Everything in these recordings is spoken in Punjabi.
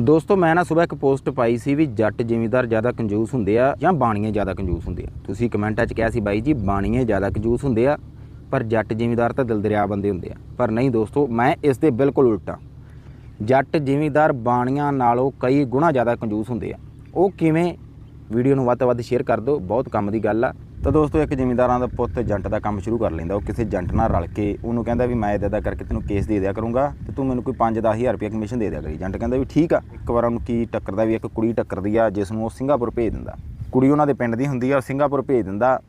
ਦੋਸਤੋ, ਮੈਂ ਨਾ ਸਵੇਰ ਇੱਕ ਪੋਸਟ ਪਾਈ ਸੀ ਵੀ ਜੱਟ ਜ਼ਿਮੀਂਦਾਰ ਜ਼ਿਆਦਾ ਕੰਜੂਸ ਹੁੰਦੇ ਆ ਜਾਂ ਬਾਣੀਆਂ ਜ਼ਿਆਦਾ ਕੰਜੂਸ ਹੁੰਦੇ ਆ। ਤੁਸੀਂ ਕਮੈਂਟਾਂ 'ਚ ਕਿਹਾ ਸੀ ਬਾਈ ਜੀ ਬਾਣੀਏ ਜ਼ਿਆਦਾ ਕੰਜੂਸ ਹੁੰਦੇ ਆ, ਪਰ ਜੱਟ ਜ਼ਿਮੀਂਦਾਰ ਤਾਂ ਦਿਲ ਦਰਿਆ ਬੰਦੇ ਹੁੰਦੇ ਆ। ਪਰ ਨਹੀਂ ਦੋਸਤੋ, ਮੈਂ ਇਸ ਦੇ ਬਿਲਕੁਲ ਉਲਟਾ। ਜੱਟ ਜ਼ਿਮੀਂਦਾਰ ਬਾਣੀਆਂ ਨਾਲੋਂ ਕਈ ਗੁਣਾ ਜ਼ਿਆਦਾ ਕੰਜੂਸ ਹੁੰਦੇ ਆ। ਉਹ ਕਿਵੇਂ? ਵੀਡੀਓ ਨੂੰ ਵੱਧ ਤੋਂ ਵੱਧ ਸ਼ੇਅਰ ਕਰ ਦਿਓ, ਬਹੁਤ ਕੰਮ ਦੀ ਗੱਲ ਆ। ਤਾਂ ਦੋਸਤੋ, ਇੱਕ ਜ਼ਿਮੀਂਦਾਰਾਂ ਦਾ ਪੁੱਤ ਜੰਟ ਦਾ ਕੰਮ ਸ਼ੁਰੂ ਕਰ ਲੈਂਦਾ। ਉਹ ਕਿਸੇ ਜੰਟ ਨਾਲ ਰਲ ਕੇ ਉਹਨੂੰ ਕਹਿੰਦਾ ਵੀ ਮੈਂ ਇਦਾਂ ਦਾ ਕਰਕੇ ਤੈਨੂੰ ਕੇਸ ਦੇ ਦਿਆ ਕਰੂੰਗਾ ਤੇ ਤੂੰ ਮੈਨੂੰ ਕੋਈ 5-10000 ਰੁਪਏ ਕਮਿਸ਼ਨ ਦੇ ਦਿਆ ਕਰੀ। ਜੰਟ ਕਹਿੰਦਾ ਵੀ ਠੀਕ ਆ। ਇੱਕ ਵਾਰ ਉਹਨੂੰ ਕੀ ਟੱਕਰਦਾ ਵੀ ਇੱਕ ਕੁੜੀ ਟੱਕਰਦੀ ਆ ਜਿਸ ਨੂੰ ਉਹ ਸਿੰਗਾਪੁਰ ਭੇਜ ਦਿੰਦਾ। ਕੁੜੀ ਉਹਨਾਂ ਦੇ ਪਿੰਡ ਦੀ ਹੁੰਦੀ ਆ, ਉਹ ਸਿੰਗਾਪੁਰ ਭੇਜ ਦਿੰਦਾ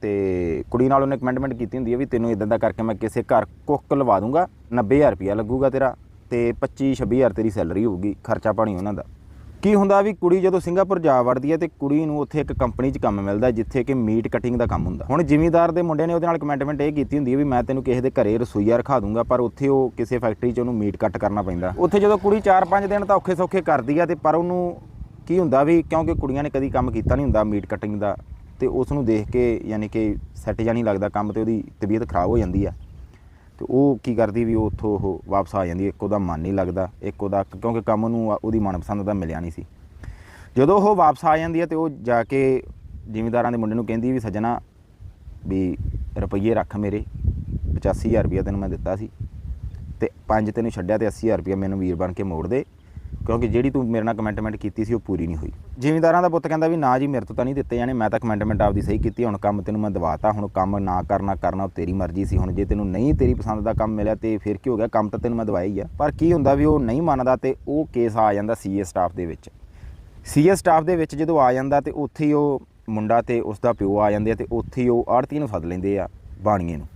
ਤੇ ਕੁੜੀ ਨਾਲ ਉਹਨੇ ਕਮੈਂਟਮੈਂਟ ਕੀਤੀ ਹੁੰਦੀ ਹੈ ਵੀ ਤੈਨੂੰ ਇਦਾਂ ਦਾ ਕਰਕੇ ਮੈਂ ਕਿਸੇ ਘਰ ਕੁੱਕ ਲਵਾ ਦੂੰਗਾ 90000 ਰੁਪਿਆ ਲੱਗੂਗਾ ਤੇਰਾ ਤੇ 25 26000 ਤੇਰੀ ਸੈਲਰੀ ਹੋਊਗੀ, ਖਰਚਾ ਪਾਣੀ ਉਹਨਾਂ ਦਾ। ਕੀ ਹੁੰਦਾ ਵੀ ਕੁੜੀ ਜਦੋਂ ਸਿੰਗਾਪੁਰ ਜਾ ਵੜਦੀ ਹੈ ਤੇ ਕੁੜੀ ਨੂੰ ਉੱਥੇ ਇੱਕ ਕੰਪਨੀ 'ਚ ਕੰਮ ਮਿਲਦਾ ਜਿੱਥੇ ਕਿ ਮੀਟ ਕਟਿੰਗ ਦਾ ਕੰਮ ਹੁੰਦਾ। ਹੁਣ ਜ਼ਿਮੀਦਾਰ ਦੇ ਮੁੰਡੇ ਨੇ ਉਹਦੇ ਨਾਲ ਕਮੈਂਟਮੈਂਟ ਇਹ ਕੀਤੀ ਹੁੰਦੀ ਹੈ ਵੀ ਮੈਂ ਤੈਨੂੰ ਕਿਸੇ ਦੇ ਘਰੇ ਰਸੋਈਆ ਰਖਾ ਦੂੰਗਾ, ਪਰ ਉੱਥੇ ਉਹ ਕਿਸੇ ਫੈਕਟਰੀ 'ਚ ਉਹਨੂੰ ਮੀਟ ਕੱਟ ਕਰਨਾ ਪੈਂਦਾ। ਉੱਥੇ ਜਦੋਂ ਕੁੜੀ 4-5 ਦਿਨ ਤਾਂ ਔਖੇ ਸੌਖੇ ਕਰਦੀ ਆ ਤੇ ਪਰ ਉਹਨੂੰ ਕੀ ਹੁੰਦਾ ਵੀ ਕਿਉਂਕਿ ਕੁੜੀਆਂ ਨੇ ਕਦੀ ਕੰਮ ਕੀਤਾ ਨਹੀਂ ਹੁੰਦਾ ਮੀਟ ਕਟਿੰਗ ਦਾ, ਤੇ ਉਸ ਨੂੰ ਦੇਖ ਕੇ ਯਾਨੀ ਕਿ ਸੈੱਟ ਜਾਂ ਨਹੀਂ ਲੱਗਦਾ ਕੰਮ ਤੇ ਉਹਦੀ ਤਬੀਅਤ ਖਰਾਬ ਹੋ ਜਾਂਦੀ ਆ। ਤੇ ਉਹ ਕੀ ਕਰਦੀ ਵੀ ਉਹ ਉੱਥੋਂ ਉਹ ਵਾਪਸ ਆ ਜਾਂਦੀ, ਇੱਕ ਉਹਦਾ ਮਨ ਨਹੀਂ ਲੱਗਦਾ, ਇੱਕ ਉਹਦਾ ਕਿਉਂਕਿ ਕੰਮ ਨੂੰ ਉਹਦੀ ਮਨਪਸੰਦ ਦਾ ਮਿਲਿਆ ਨਹੀਂ ਸੀ। ਜਦੋਂ ਉਹ ਵਾਪਸ ਆ ਜਾਂਦੀ ਹੈ ਤੇ ਉਹ ਜਾ ਕੇ ਜ਼ਿਮੀਂਦਾਰਾਂ ਦੇ ਮੁੰਡੇ ਨੂੰ ਕਹਿੰਦੀ ਵੀ, ਸੱਜਣਾ, ਵੀ ਰੁਪਈਏ ਰੱਖ ਮੇਰੇ 85000 ਰੁਪਇਆ ਤੈਨੂੰ ਮੈਂ ਦਿੱਤਾ ਸੀ ਤੇ ਪੰਜ ਤੈਨੂੰ ਛੱਡਿਆ ਤੇ 80000 ਰੁਪਇਆ ਮੈਨੂੰ ਵੀਰ ਬਣ ਕੇ ਮੋੜ ਦੇ ਕਿਉਂਕਿ ਜਿਹੜੀ ਤੂੰ ਮੇਰੇ ਨਾਲ ਕਮੈਂਟਮੈਂਟ ਕੀਤੀ ਸੀ ਉਹ ਪੂਰੀ ਨਹੀਂ ਹੋਈ। ਜ਼ਿਮੀਂਦਾਰਾਂ ਦਾ ਪੁੱਤ ਕਹਿੰਦਾ ਵੀ ਨਾ ਜੀ, ਮੇਰੇ ਤੋਂ ਤਾਂ ਨਹੀਂ ਦਿੱਤੇ ਜਾਣੇ, ਮੈਂ ਤਾਂ ਕਮੈਂਟਮੈਂਟ ਆਪਦੀ ਸਹੀ ਕੀਤੀ, ਹੁਣ ਕੰਮ ਤੈਨੂੰ ਮੈਂ ਦਵਾਤਾ, ਹੁਣ ਕੰਮ ਨਾ ਕਰਨਾ ਕਰਨਾ ਉਹ ਤੇਰੀ ਮਰਜ਼ੀ ਸੀ, ਹੁਣ ਜੇ ਤੈਨੂੰ ਨਹੀਂ ਤੇਰੀ ਪਸੰਦ ਦਾ ਕੰਮ ਮਿਲਿਆ ਤੇ ਫਿਰ ਕੀ ਹੋ ਗਿਆ, ਕੰਮ ਤਾਂ ਤੈਨੂੰ ਮੈਂ ਦਵਾਇਆ ਹੀ ਆ। ਪਰ ਕੀ ਹੁੰਦਾ ਵੀ ਉਹ ਨਹੀਂ ਮੰਨਦਾ ਤੇ ਉਹ ਕੇਸ ਆ ਜਾਂਦਾ ਸੀਏ ਸਟਾਫ ਦੇ ਵਿੱਚ। ਸੀਐਸ ਸਟਾਫ ਦੇ ਵਿੱਚ ਜਦੋਂ ਆ ਜਾਂਦਾ ਤੇ ਉੱਥੇ ਹੀ ਉਹ ਮੁੰਡਾ ਤੇ ਉਸ ਦਾ ਪਿਓ ਆ ਜਾਂਦੇ ਆ ਤੇ ਉੱਥੇ ਹੀ ਉਹ ਆੜਤੀ ਨੂੰ ਸੱਦ ਲੈਂਦੇ ਆ ਬਾਣੀਏ ਨੂੰ।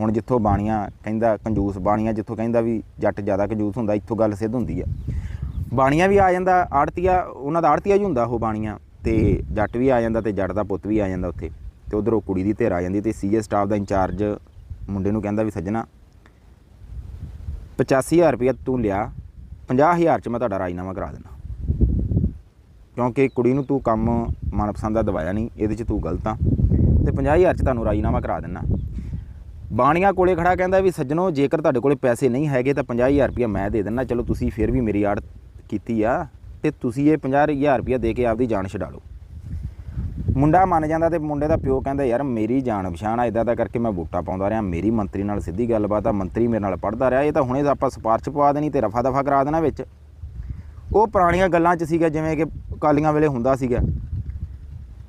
ਹੁਣ ਜਿੱਥੋਂ ਬਾਣੀਆਂ ਕਹਿੰਦਾ ਕੰਜੂਸ, ਬਾਣੀਆਂ ਜਿੱਥੋਂ ਕਹਿੰਦਾ ਵੀ ਜੱਟ ਜ਼ਿਆਦਾ ਕੰਜੂਸ ਹੁੰਦਾ, ਇੱਥੋਂ ਗੱਲ ਸਿੱਧ ਹੁੰਦੀ ਆ। ਬਾਣੀਆਂ ਵੀ ਆ ਜਾਂਦਾ ਆੜਤੀਆ ਉਹਨਾਂ ਦਾ ਆੜਤੀਆ ਹੀ ਹੁੰਦਾ ਉਹ ਬਾਣੀਆਂ ਤੇ ਜੱਟ ਵੀ ਆ ਜਾਂਦਾ ਤੇ ਜੱਟ ਦਾ ਪੁੱਤ ਵੀ ਆ ਜਾਂਦਾ ਉੱਥੇ ਤੇ ਉਧਰ ਕੁੜੀ ਦੀ ਧਿਰ ਆ ਜਾਂਦੀ ਤੇ ਸੀਐਸ ਸਟਾਫ ਦਾ ਇੰਚਾਰਜ ਮੁੰਡੇ ਨੂੰ ਕਹਿੰਦਾ ਵੀ ਸੱਜਣਾ 85000 ਰੁਪਇਆ ਤੂੰ ਲਿਆ 50000 ਚ ਮੈਂ ਤੁਹਾਡਾ ਰਾਜੀਨਾਮਾ ਕਰਾ ਦਿੰਦਾ। ਕਿਉਂਕਿ ਕੁੜੀ ਨੂੰ ਤੂੰ ਕੰਮ ਮਨਪਸੰਦ ਦਾ ਦਵਾਇਆ ਨਹੀਂ ਇਹਦੇ 'ਚ ਤੂੰ ਗਲਤ ਆ ਤੇ 50000 'ਚ ਤੁਹਾਨੂੰ ਰਾਜੀਨਾਮਾ ਕਰਾ ਦਿੰਨਾ ਬਾਣੀਆਂ ਕੋਲੇ ਖੜਾ ਕਹਿੰਦਾ ਵੀ ਸੱਜਣੋ ਜੇਕਰ ਤੁਹਾਡੇ ਕੋਲੇ ਪੈਸੇ ਨਹੀਂ ਹੈਗੇ ਤਾਂ 50000 ਰੁਪਇਆ ਮੈਂ ਦੇ ਦਿੰਨਾ ਚਲੋ ਤੁਸੀਂ ਫਿਰ ਵੀ ਮੇਰੀ ਆੜ ਕੀਤੀ ਆ ਤੇ ਤੁਸੀਂ ਇਹ 50000 ਰੁਪਇਆ ਦੇ ਕੇ ਆਪਦੀ ਜਾਨ ਛਡਾ ਲਓ। ਮੁੰਡਾ ਮੰਨ ਜਾਂਦਾ ਤੇ ਮੁੰਡੇ ਦਾ ਪਿਓ ਕਹਿੰਦਾ, ਯਾਰ ਮੇਰੀ ਜਾਣ ਪਛਾਣ ਆ ਇਦਾਂ ਦਾ ਕਰਕੇ ਮੈਂ ਵੋਟਾਂ ਪਾਉਂਦਾ ਰਿਹਾ, ਮੇਰੀ ਮੰਤਰੀ ਨਾਲ ਸਿੱਧੀ ਗੱਲਬਾਤ ਆ, ਮੰਤਰੀ ਮੇਰੇ ਨਾਲ ਪੜਦਾ ਰਿਹਾ, ਇਹ ਤਾਂ ਹੁਣੇ ਆਪਾਂ ਸਪਾਰਸ਼ ਪਵਾ ਦੇਣੀ ਤੇ ਰਫਾ ਦਫਾ ਕਰਾ ਦੇਣਾ ਵਿੱਚ। ਉਹ ਪੁਰਾਣੀਆਂ ਗੱਲਾਂ 'ਚ ਸੀਗਾ, ਜਿਵੇਂ ਕਿ ਕਾਲੀਆਂ ਵੇਲੇ ਹੁੰਦਾ ਸੀਗਾ।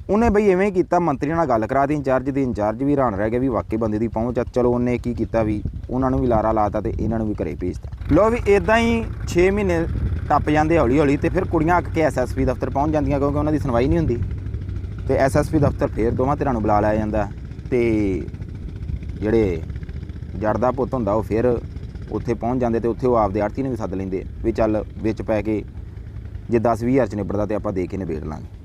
ਉਹਨੇ ਬਈ ਐਵੇਂ ਹੀ ਕੀਤਾ, ਮੰਤਰੀ ਨਾਲ ਗੱਲ ਕਰਾ ਦੀ, ਇੰਚਾਰਜ ਦੀ, ਇੰਚਾਰਜ ਵੀ ਹੈਰਾਨ ਰਹਿ ਗਿਆ ਵੀ ਵਾਕਈ ਬੰਦੇ ਦੀ ਪਹੁੰਚ ਆ। ਚਲੋ ਉਹਨੇ ਕੀ ਕੀਤਾ ਵੀ, ਉਹਨਾਂ ਨੂੰ ਵੀ ਲਾਰਾ ਲਾਤਾ ਤੇ ਇਹਨਾਂ ਨੂੰ ਵੀ ਘਰੇ ਭੇਜਤਾ ਲੋ ਵੀ ਇਦਾਂ ਹੀ 6 ਮਹੀਨੇ ਟੱਪ ਜਾਂਦੇ ਹੌਲੀ ਹੌਲੀ ਤੇ ਫਿਰ ਕੁੜੀਆਂ ਅੱਕ ਕੇ ਐਸਐਸਪੀ ਦਫ਼ਤਰ ਪਹੁੰਚ ਜਾਂਦੀਆਂ ਕਿਉਂਕਿ ਉਹਨਾਂ ਦੀ ਸੁਣਵਾਈ ਨਹੀਂ ਹੁੰਦੀ। ਤੇ ਐਸਐਸਪੀ ਦਫ਼ਤਰ ਫੇਰ ਦੋਵਾਂ ਧਿਰਾਂ ਨੂੰ ਬੁਲਾ ਲਿਆ ਜਾਂਦਾ ਤੇ ਜਿਹੜੇ ਜੜ ਦਾ ਪੁੱਤ ਹੁੰਦਾ ਉਹ ਫਿਰ ਉੱਥੇ ਪਹੁੰਚ ਜਾਂਦੇ ਤੇ ਉੱਥੇ ਉਹ ਆਪਦੇ ਆੜਤੀ ਨੂੰ ਵੀ ਸੱਦ ਲੈਂਦੇ ਵੀ ਚੱਲ ਵਿੱਚ ਪੈ ਕੇ ਜੇ 10 20000 ਚ ਨਿਬੜਦਾ ਤੇ ਆਪਾਂ ਦੇ ਕੇ ਨਿਬੇੜ ਲਾਂਗੇ।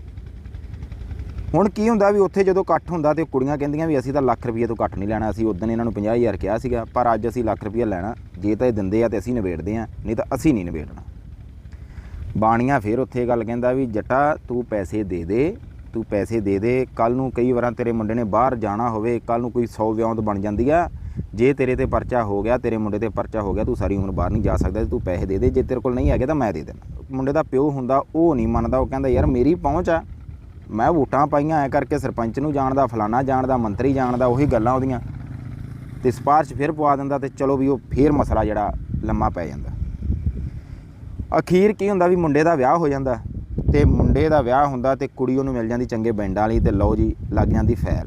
ਹੁਣ ਕੀ ਹੁੰਦਾ ਵੀ ਉੱਥੇ ਜਦੋਂ ਇਕੱਠ ਹੁੰਦਾ ਤੇ ਕੁੜੀਆਂ ਕਹਿੰਦੀਆਂ ਵੀ ਅਸੀਂ ਤਾਂ ਲੱਖ ਰੁਪਏ ਤੋਂ ਘੱਟ ਨਹੀਂ ਲੈਣਾ, ਅਸੀਂ ਉਦੋਂ ਇਹਨਾਂ ਨੂੰ 50000 ਕਿਹਾ ਸੀਗਾ, ਪਰ ਅੱਜ ਅਸੀਂ ਲੱਖ ਰੁਪਏ ਲੈਣਾ, ਜੇ ਤਾਂ ਇਹ ਦਿੰਦੇ ਆ ਤੇ ਅਸੀਂ ਨਿਬੇੜਦੇ ਆ, ਨਹੀਂ ਤਾਂ ਅਸੀਂ ਨਹੀਂ ਨਿਬੇੜਨਾ। ਬਾਣੀਆਂ ਫੇਰ ਉੱਥੇ ਗੱਲ ਕਹਿੰਦਾ ਵੀ ਜੱਟਾ, ਤੂੰ ਪੈਸੇ ਦੇ ਦੇ, ਤੂੰ ਪੈਸੇ ਦੇ ਦੇ, ਕੱਲ ਨੂੰ ਕਈ ਵਾਰਾਂ ਤੇਰੇ ਮੁੰਡੇ ਨੇ ਬਾਹਰ ਜਾਣਾ ਹੋਵੇ, ਕੱਲ ਨੂੰ ਕੋਈ 100 ਵਿਆਉਂਤ ਬਣ ਜਾਂਦੀ ਆ, ਜੇ ਤੇਰੇ ਤੇ ਪਰਚਾ ਹੋ ਗਿਆ, ਤੇਰੇ ਮੁੰਡੇ ਤੇ ਪਰਚਾ ਹੋ ਗਿਆ, ਤੂੰ ਸਾਰੀ ਉਮਰ ਬਾਹਰ ਨਹੀਂ ਜਾ ਸਕਦਾ ਤੂੰ ਪੈਸੇ ਦੇ ਦੇ, ਜੇ ਤੇਰੇ ਕੋਲ ਨਹੀਂ ਹੈਗੇ ਤਾਂ ਮੈਂ ਦੇ ਦੇਣਾ। ਮੁੰਡੇ ਦਾ ਪਿਓ ਹੁੰਦਾ, ਉਹ ਨਹੀਂ ਮੰਨਦਾ, ਉਹ ਕਹਿੰਦਾ, ਯਾਰ ਮੇਰੀ ਪਹੁੰਚ ਆ, ਮੈਂ ਵੋਟਾਂ ਪਾਈਆਂ ਐ ਕਰਕੇ ਸਰਪੰਚ ਨੂੰ ਜਾਣਦਾ, ਫਲਾਣਾ ਜਾਣਦਾ, ਮੰਤਰੀ ਜਾਣਦਾ, ਉਹੀ ਗੱਲਾਂ ਉਹਦੀਆਂ। ਤੇ ਸਪਾਰਸ਼ ਫਿਰ ਪਵਾ ਦਿੰਦਾ ਤੇ ਚਲੋ ਵੀ ਉਹ ਫੇਰ ਮਸਲਾ ਜਿਹੜਾ ਲੰਮਾ ਪੈ ਜਾਂਦਾ। ਅਖੀਰ ਕੀ ਹੁੰਦਾ ਵੀ ਮੁੰਡੇ ਦਾ ਵਿਆਹ ਹੋ ਜਾਂਦਾ। ਤੇ ਮੁੰਡੇ ਦਾ ਵਿਆਹ ਹੁੰਦਾ ਤੇ ਕੁੜੀ ਉਹਨੂੰ ਮਿਲ ਜਾਂਦੀ ਚੰਗੇ ਬੈਂਡਾਂ ਵਾਲੀ ਤੇ ਲਓ ਜੀ, ਲੱਗ ਜਾਂਦੀ ਫੈਲ।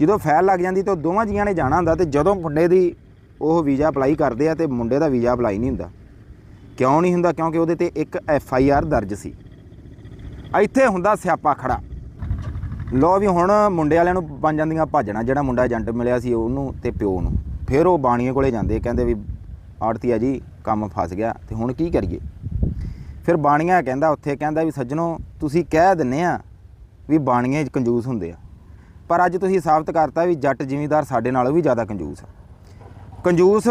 ਜਦੋਂ ਫੈਲ ਲੱਗ ਜਾਂਦੀ ਤਾਂ ਦੋਵਾਂ ਜੀਆਂ ਨੇ ਜਾਣਾ ਹੁੰਦਾ ਤੇ ਜਦੋਂ ਮੁੰਡੇ ਦੀ ਉਹ ਵੀਜ਼ਾ ਅਪਲਾਈ ਕਰਦੇ ਆ ਤੇ ਮੁੰਡੇ ਦਾ ਵੀਜ਼ਾ ਅਪਲਾਈ ਨਹੀਂ ਹੁੰਦਾ। ਕਿਉਂ ਨਹੀਂ ਹੁੰਦਾ? ਕਿਉਂਕਿ ਉਹਦੇ ਤੇ ਇੱਕ ਐਫ ਆਈ ਆਰ ਦਰਜ ਸੀ। ਇੱਥੇ ਹੁੰਦਾ ਸਿਆਪਾ ਖੜਾ। ਲੋ ਵੀ ਹੁਣ ਮੁੰਡੇ ਵਾਲਿਆਂ ਨੂੰ ਬਣ ਜਾਂਦੀਆਂ ਭਾਜਣਾ ਜਿਹੜਾ ਮੁੰਡਾ ਏਜੰਟ ਮਿਲਿਆ ਸੀ ਉਹਨੂੰ ਤੇ ਪਿਓ ਨੂੰ। ਫਿਰ ਉਹ ਬਾਣੀਏ ਕੋਲੇ ਜਾਂਦੇ, ਕਹਿੰਦੇ ਵੀ ਆੜਤੀਆ ਜੀ ਕੰਮ ਫਸ ਗਿਆ ਤੇ ਹੁਣ ਕੀ ਕਰੀਏ? ਫਿਰ ਬਾਣੀਆਂ ਕਹਿੰਦਾ, ਉੱਥੇ ਕਹਿੰਦਾ ਵੀ ਸੱਜਣੋ, ਤੁਸੀਂ ਕਹਿ ਦਿੰਨੇ ਆ ਵੀ ਬਾਣੀਏ ਕੰਜੂਸ ਹੁੰਦੇ ਆ। ਪਰ ਅੱਜ ਤੁਸੀਂ ਸਾਬਤ ਕਰਤਾ ਵੀ ਜੱਟ ਜ਼ਿਮੀਂਦਾਰ ਸਾਡੇ ਨਾਲੋਂ ਵੀ ਜ਼ਿਆਦਾ ਕੰਜੂਸ ਆ। ਕੰਜੂਸ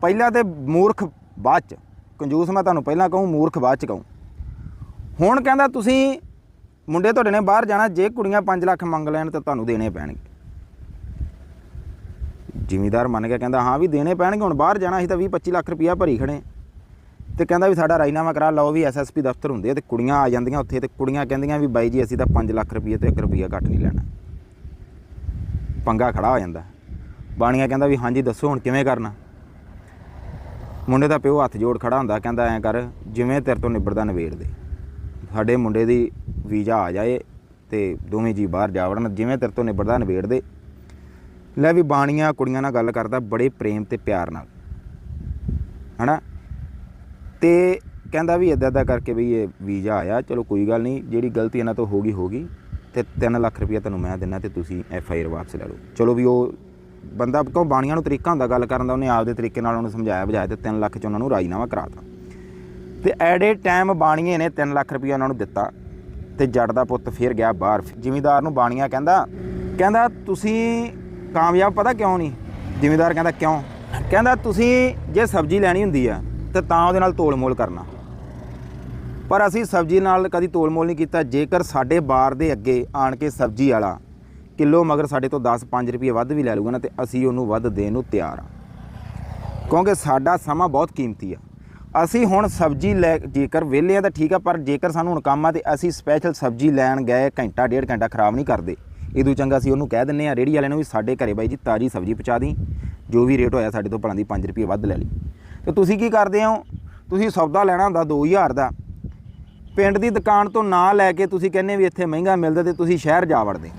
ਪਹਿਲਾਂ ਤੇ ਮੂਰਖ ਬਾਅਦ ਚ, ਕੰਜੂਸ ਮੈਂ ਤੁਹਾਨੂੰ ਪਹਿਲਾਂ ਕਹੂੰ, ਮੂਰਖ ਬਾਅਦ ਚ ਕਹੂੰ। ਹੁਣ ਕਹਿੰਦਾ ਤੁਸੀਂ ਮੁੰਡੇ ਤੁਹਾਡੇ ਨੇ ਬਾਹਰ ਜਾਣਾ, ਜੇ ਕੁੜੀਆਂ 5 ਲੱਖ ਮੰਗ ਲੈਣ ਤਾਂ ਤੁਹਾਨੂੰ ਦੇਣੇ ਪੈਣਗੇ। ਜ਼ਿਮੀਦਾਰ ਮੰਨ ਗਿਆ, ਕਹਿੰਦਾ ਹਾਂ ਵੀ ਦੇਣੇ ਪੈਣਗੇ, ਹੁਣ ਬਾਹਰ ਜਾਣਾ ਸੀ ਤਾਂ 20 25 ਲੱਖ ਰੁਪਇਆ ਭਰੀ ਖੜੇ। ਤੇ ਕਹਿੰਦਾ ਵੀ ਸਾਡਾ ਰਾਜਨਾਮਾ ਕਰਾ ਲਓ ਵੀ ਐਸਐਸਪੀ ਦਫ਼ਤਰ ਹੁੰਦੇ ਆ ਤੇ ਕੁੜੀਆਂ ਆ ਜਾਂਦੀਆਂ ਉੱਥੇ ਤੇ ਕੁੜੀਆਂ ਕਹਿੰਦੀਆਂ ਵੀ ਬਾਈ ਜੀ ਅਸੀਂ ਤਾਂ 5 ਲੱਖ ਰੁਪਏ ਤੋਂ 1 ਰੁਪਿਆ ਘੱਟ ਨਹੀਂ ਲੈਣਾ। ਪੰਗਾ ਖੜਾ ਹੋ ਜਾਂਦਾ। ਬਾਣੀਆਂ ਕਹਿੰਦਾ ਵੀ ਹਾਂਜੀ, ਦੱਸੋ ਹੁਣ ਕਿਵੇਂ ਕਰਨਾ। ਮੁੰਡੇ ਦਾ ਪਿਓ ਹੱਥ ਜੋੜ ਖੜਾ ਹੁੰਦਾ, ਕਹਿੰਦਾ ਐਂ ਕਰ, ਜਿਵੇਂ ਤੇਰੇ ਤੋਂ ਨਿਬੜਦਾ ਨਵੇੜ ਦੇ। ਸਾਡੇ ਮੁੰਡੇ ਦੀ ਵੀਜ਼ਾ ਆ ਜਾਏ ਤੇ ਦੋਵੇਂ ਜੀ ਬਾਹਰ ਜਾ ਵੜਨ, ਜਿਵੇਂ ਤੇਰੇ ਤੋਂ ਨਿਬੜਦਾ ਨਵੇੜ ਦੇ। ਲੈ ਵੀ ਬਾਣੀਆਂ ਕੁੜੀਆਂ ਨਾਲ ਗੱਲ ਕਰਦਾ ਬੜੇ ਪ੍ਰੇਮ ਤੇ ਪਿਆਰ ਨਾਲ। ਹਨਾ? ਤੇ ਕਹਿੰਦਾ ਵੀ ਇਦਾਂ ਇਦਾਂ ਕਰਕੇ ਵੀ ਇਹ ਵੀਜ਼ਾ ਆਇਆ, ਚਲੋ ਕੋਈ ਗੱਲ ਨਹੀਂ, ਜਿਹੜੀ ਗਲਤੀ ਇਹਨਾਂ ਤੋਂ ਹੋ ਗਈ ਹੋ ਗਈ ਤੇ 3 ਲੱਖ ਰੁਪਇਆ ਤੁਹਾਨੂੰ ਮੈਂ ਦਿੰਨਾ ਤੇ ਤੁਸੀਂ ਐਫ ਆਈ ਆਰ ਵਾਪਸ ਲੈ ਲਓ। ਚਲੋ ਵੀ ਉਹ ਬੰਦਾ ਕਿਉਂ ਬਾਣੀਆਂ ਨੂੰ ਤਰੀਕਾ ਹੁੰਦਾ ਗੱਲ ਕਰਨ ਦਾ, ਉਹਨੇ ਆਪਦੇ ਤਰੀਕੇ ਨਾਲ ਉਹਨੂੰ ਸਮਝਾਇਆ ਬੁਝਾਇਆ ਤੇ 3 ਲੱਖ ਚ ਉਹਨਾਂ ਨੂੰ ਰਾਜੀਨਾਮਾ ਕਰਾਤਾ ਤੇ ਐਟ ਏ ਟਾਈਮ ਬਾਣੀਏ ਨੇ 3 ਲੱਖ ਰੁਪਇਆ ਉਹਨਾਂ ਨੂੰ ਦਿੱਤਾ ਤੇ ਜੱਟ ਦਾ ਪੁੱਤ ਫਿਰ ਗਿਆ ਬਾਹਰ। ਜ਼ਿਮੀਦਾਰ ਨੂੰ ਬਾਣੀਆਂ ਕਹਿੰਦਾ ਕਹਿੰਦਾ ਤੁਸੀਂ ਕਾਮਯਾਬ ਪਤਾ ਕਿਉਂ ਨਹੀਂ? ਜ਼ਿਮੀਦਾਰ ਕਹਿੰਦਾ ਕਿਉਂ? ਕਹਿੰਦਾ ਤੁਸੀਂ ਜੇ ਸਬਜ਼ੀ ਲੈਣੀ ਹੁੰਦੀ ਆ, ਤੇ ਤਾਂ ਉਹਦੇ ਨਾਲ ਤੋਲ ਮੋਲ ਕਰਨਾ। ਪਰ ਅਸੀਂ ਸਬਜ਼ੀ ਨਾਲ ਕਦੀ ਤੋਲ ਮੋਲ ਨਹੀਂ ਕੀਤਾ। ਜੇਕਰ ਸਾਡੇ ਬਾਰ ਦੇ ਅੱਗੇ ਆਣ ਕੇ ਸਬਜ਼ੀ ਵਾਲਾ ਕਿਲੋ ਮਗਰ ਸਾਡੇ ਤੋਂ 10 5 ਰੁਪਏ ਵੱਧ ਵੀ ਲੈ ਲੂਗਾ ਨਾ, ਤੇ ਅਸੀਂ ਉਹਨੂੰ ਵੱਧ ਦੇਣ ਨੂੰ ਤਿਆਰ ਆ। ਕਿਉਂਕਿ ਸਾਡਾ ਸਮਾਂ ਬਹੁਤ ਕੀਮਤੀ ਆ। ਅਸੀਂ ਹੁਣ ਸਬਜ਼ੀ ਲੈ, ਜੇਕਰ ਵਿਹਲੇ ਆ ਤਾਂ ਠੀਕ ਆ, ਪਰ ਜੇਕਰ ਸਾਨੂੰ ਹੁਣ ਕੰਮ ਆ ਤੇ ਅਸੀਂ ਸਪੈਸ਼ਲ ਸਬਜ਼ੀ ਲੈਣ ਗਏ, ਘੰਟਾ, ਡੇਢ ਘੰਟਾ ਖਰਾਬ ਨਹੀਂ ਕਰਦੇ। ਇਦੋਂ ਚੰਗਾ ਅਸੀਂ ਉਹਨੂੰ ਕਹਿ ਦਿੰਨੇ ਆ ਰੇੜੀ ਵਾਲੇ ਨੂੰ ਵੀ ਸਾਡੇ ਘਰੇ ਬਾਈ ਜੀ ਤਾਜੀ ਸਬਜ਼ੀ ਪਹੁੰਚਾ ਦੀ, ਜੋ ਵੀ ਰੇਟ ਹੋਇਆ ਸਾਡੇ ਤੋਂ ਭਲਾਂ ਦੀ 5 ਰੁਪਏ ਵੱਧ ਲੈ ਲਈ। ਤੇ ਤੁਸੀਂ ਕੀ ਕਰਦੇ ਹੋ? ਤੁਸੀਂ ਸੌਦਾ ਲੈਣਾ ਹੁੰਦਾ 2000 ਦਾ। ਪਿੰਡ ਦੀ ਦੁਕਾਨ ਤੋਂ ਨਾ ਲੈ ਕੇ ਤੁਸੀਂ ਕਹਿੰਦੇ ਵੀ ਇੱਥੇ ਮਹਿੰਗਾ ਮਿਲਦਾ ਤੇ ਤੁਸੀਂ ਸ਼ਹਿਰ ਜਾ ਵੜਦੇ।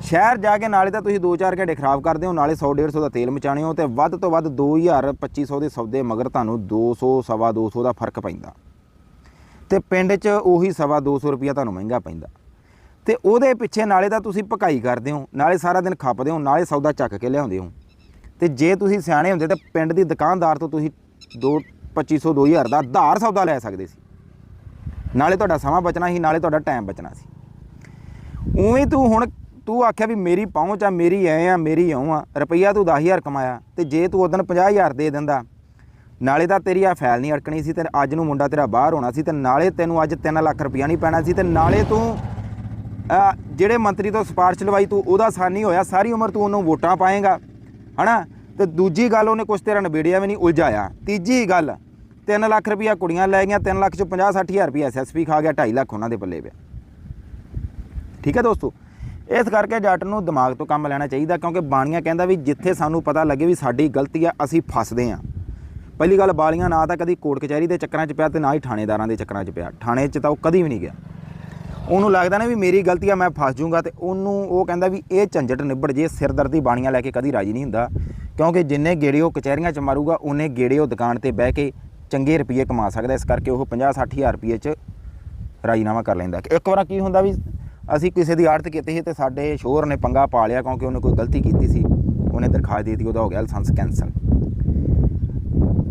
ਸ਼ਹਿਰ ਜਾ ਕੇ ਨਾਲੇ ਤਾਂ ਤੁਸੀਂ 2-4 ਘੰਟੇ ਖਰਾਬ ਕਰਦੇ ਹੋ, ਨਾਲੇ 100-150 ਦਾ ਤੇਲ ਮਚਾਣੇ ਹੋ ਤੇ ਵੱਧ ਤੋਂ ਵੱਧ 2000 2500 ਦੇ ਸੌਦੇ ਮਗਰ ਤੁਹਾਨੂੰ 200 ਸਵਾ 200 ਦਾ ਫ਼ਰਕ ਪੈਂਦਾ। ਤੇ ਪਿੰਡ 'ਚ ਉਹੀ ਸਵਾ 200 ਰੁਪਿਆ ਤੁਹਾਨੂੰ ਮਹਿੰਗਾ ਪੈਂਦਾ। ਤੇ ਉਹਦੇ ਪਿੱਛੇ ਨਾਲੇ ਤਾਂ ਤੁਸੀਂ ਪਕਾਈ ਕਰਦੇ ਹੋ, ਨਾਲੇ ਸਾਰਾ ਦਿਨ ਖੱਪਦੇ ਹੋ, ਨਾਲੇ ਸੌਦਾ ਚੱਕ ਕੇ ਲਿਆਉਂਦੇ ਹੋ। ਤੇ ਜੇ ਤੁਸੀਂ ਸਿਆਣੇ ਹੁੰਦੇ ਤਾਂ ਪਿੰਡ ਦੀ ਦੁਕਾਨਦਾਰ ਤੋਂ ਤੁਸੀਂ 2 2500 2000 ਦਾ ਧਾਰ ਸੌਦਾ ਲੈ ਸਕਦੇ ਸੀ। ਨਾਲੇ ਤੁਹਾਡਾ ਸਮਾਂ ਬਚਣਾ ਸੀ, ਨਾਲੇ ਤੁਹਾਡਾ ਟਾਈਮ ਬਚਣਾ ਸੀ। ਉਵੇਂ ਤੂੰ ਹੁਣ ਤੂੰ ਆਖਿਆ ਵੀ ਮੇਰੀ ਪਹੁੰਚ ਆ, ਮੇਰੀ ਐ ਆ, ਮੇਰੀ ਇਉਂ ਆ, ਰੁਪਈਆ ਤੂੰ 10000 ਕਮਾਇਆ, ਤੇ ਜੇ ਤੂੰ ਉਦੋਂ 50000 ਦੇ ਦਿੰਦਾ, ਨਾਲੇ ਤਾਂ ਤੇਰੀ ਆ ਫੈਲ ਨਹੀਂ ਅੜਕਣੀ ਸੀ ਤੇ ਅੱਜ ਨੂੰ ਮੁੰਡਾ ਤੇਰਾ ਬਾਹਰ ਹੋਣਾ ਸੀ ਤੇ ਨਾਲੇ ਤੈਨੂੰ ਅੱਜ 3 ਲੱਖ ਰੁਪਈਆ ਨਹੀਂ ਪੈਣਾ ਸੀ ਤੇ ਨਾਲੇ ਤੂੰ ਜਿਹੜੇ ਮੰਤਰੀ ਤੋਂ ਸਿਫਾਰਿਸ਼ ਲਵਾਈ ਤੂੰ, ਉਹਦਾ ਸਾਨੀ ਹੋਇਆ। ਸਾਰੀ ਉਮਰ ਤੂੰ ਉਹਨੂੰ ਵੋਟਾਂ ਪਾਏਗਾ, ਹਨਾ? ਤੇ ਦੂਜੀ ਗੱਲ, ਉਹਨੇ ਕੁਛ ਤੇਰਾ ਨਿਬੇੜਿਆ ਵੀ ਨਹੀਂ, ਉਲਝਾਇਆ। ਤੀਜੀ ਗੱਲ 3 ਲੱਖ ਰੁਪਇਆ ਕੁੜੀਆਂ ਲੈ ਗਈਆਂ 3 ਲੱਖ ਚੋਂ 50 60000 ਰੁਪਈਆ ਐਸਐਸਪੀ ਖਾ ਗਿਆ 2.5 ਲੱਖ ਉਹਨਾਂ ਦੇ ਪੱਲੇ ਪਿਆ। ਠੀਕ ਹੈ ਦੋਸਤੋ? ਇਸ ਕਰਕੇ ਜੱਟ ਨੂੰ ਦਿਮਾਗ ਤੋਂ ਕੰਮ ਲੈਣਾ ਚਾਹੀਦਾ, ਕਿਉਂਕਿ ਬਾਣੀਆਂ ਕਹਿੰਦਾ ਵੀ ਜਿੱਥੇ ਸਾਨੂੰ ਪਤਾ ਲੱਗੇ ਵੀ ਸਾਡੀ ਗਲਤੀ ਆ, ਅਸੀਂ ਫਸਦੇ ਆ। ਪਹਿਲੀ ਗੱਲ, ਬਾਲੀਆਂ ਨਾ ਤਾਂ ਕਦੀ ਕੋਰਟ ਕਚਹਿਰੀ ਦੇ ਚੱਕਰਾਂ 'ਚ ਪਿਆ ਤੇ ਨਾ ਹੀ ਥਾਣੇਦਾਰਾਂ ਦੇ ਚੱਕਰਾਂ 'ਚ ਪਿਆ। ਥਾਣੇ 'ਚ ਤਾਂ ਉਹ ਕਦੀ ਵੀ ਨਹੀਂ ਗਿਆ। ਉਹਨੂੰ ਲੱਗਦਾ ਨਾ ਵੀ ਮੇਰੀ ਗਲਤੀ ਆ, ਮੈਂ ਫਸ ਜਾਊਂਗਾ ਤੇ ਉਹਨੂੰ ਉਹ ਕਹਿੰਦਾ ਵੀ ਇਹ ਝੰਜਟ ਨਿਬੜ ਜੇ, ਸਿਰਦਰਦੀ ਬਾਣੀਆਂ ਲੈ ਕੇ ਕਦੀ ਰਾਜੀ ਨਹੀਂ ਹੁੰਦਾ। ਕਿਉਂਕਿ ਜਿੰਨੇ ਗੇੜੇ ਉਹ ਕਚਹਿਰੀਆਂ 'ਚ ਮਾਰੂਗਾ, ਉਹਨੇ ਗੇੜੇ ਉਹ ਦੁਕਾਨ ਤੇ ਬਹਿ ਕੇ ਚੰਗੇ ਰੁਪਏ ਕਮਾ ਸਕਦਾ, ਇਸ ਕਰਕੇ ਉਹ 50 60000 ਰੁਪਏ 'ਚ ਰਾਜੀਨਾਮਾ ਕਰ ਲੈਂਦਾ। ਇੱਕ ਵਾਰ ਕੀ ਹੁੰਦਾ ਵੀ ਅਸੀਂ ਕਿਸੇ ਦੀ ਆੜਤ ਕੀਤੀ ਸੀ ਤੇ ਸਾਡੇ ਸ਼ੋਰ ਨੇ ਪੰਗਾ ਪਾ ਲਿਆ ਕਿਉਂਕਿ ਉਹਨੇ ਕੋਈ ਗਲਤੀ ਕੀਤੀ ਸੀ, ਉਹਨੇ ਦਰਖਾਸਤ ਦੇ ਦਿੱਤੀ, ਉਹਦਾ ਹੋ ਗਿਆ ਲਾਇਸੈਂਸ ਕੈਂਸਲ।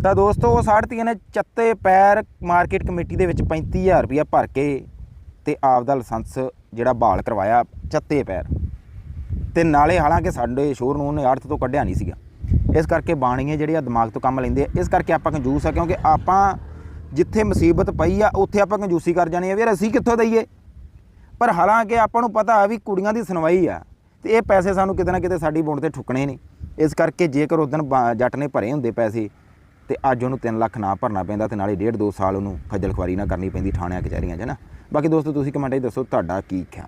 ਤਾਂ ਦੋਸਤੋ ਉਸ ਆੜਤੀਆਂ ਨੇ ਚੱਤੇ ਪੈਰ ਮਾਰਕੀਟ ਕਮੇਟੀ ਦੇ ਵਿੱਚ 35000 ਰੁਪਇਆ ਭਰ ਕੇ ਤੇ ਆਪ ਦਾ ਲਾਇਸੈਂਸ ਜਿਹੜਾ ਬਹਾਲ ਕਰਵਾਇਆ ਚੱਤੇ ਪੈਰ। ਤੇ ਨਾਲੇ ਹਾਲਾਂਕਿ ਸਾਡੇ ਸ਼ੋਰ ਨੂੰ ਉਹਨੇ ਆੜਤ ਤੋਂ ਕੱਢਿਆ ਨਹੀਂ ਸੀਗਾ। ਇਸ ਕਰਕੇ ਬਾਣੀਏ ਜਿਹੜੇ ਆ ਦਿਮਾਗ ਤੋਂ ਕੰਮ ਲੈਂਦੇ ਆ, ਇਸ ਕਰਕੇ ਆਪਾਂ ਕੰਜੂਸ ਆ, ਕਿਉਂਕਿ ਆਪਾਂ ਜਿੱਥੇ ਮੁਸੀਬਤ ਪਈ ਆ, ਉੱਥੇ ਆਪਾਂ ਕੰਜੂਸੀ ਕਰ ਜਾਣੀ ਆ ਵੀ ਯਾਰ ਅਸੀਂ ਕਿੱਥੋਂ ਦਈਏ? ਪਰ ਹਾਲਾਂਕਿ ਆਪਾਂ ਨੂੰ ਪਤਾ ਆ ਵੀ ਕੁੜੀਆਂ ਦੀ ਸੁਣਵਾਈ ਆ, ਤੇ ਇਹ ਪੈਸੇ ਸਾਨੂੰ ਕਿਤੇ ਨਾ ਕਿਤੇ ਸਾਡੀ ਬੁੰਡ ਤੇ ਠੁਕਣੇ ਨੇ। ਇਸ ਕਰਕੇ ਜੇਕਰ ਉਸ ਦਿਨ ਜੱਟ ਨੇ ਭਰੇ ਹੁੰਦੇ ਪੈਸੇ, ਤੇ ਅੱਜ ਉਹਨੂੰ 3 ਲੱਖ ਨਾ ਭਰਨਾ ਪੈਂਦਾ, ਤੇ ਨਾਲੇ ਡੇਢ ਦੋ ਸਾਲ ਉਹਨੂੰ ਖੱਜਲ ਖੁਆਰੀ ਨਾ ਕਰਨੀ ਪੈਂਦੀ ਥਾਣਿਆਂ, ਕਚਹਿਰੀਆਂ 'ਚ ਨਾ। ਬਾਕੀ ਦੋਸਤੋ ਤੁਸੀਂ ਕਮੈਂਟ 'ਚ ਦੱਸੋ ਤੁਹਾਡਾ ਕੀ ਖਿਆਲ।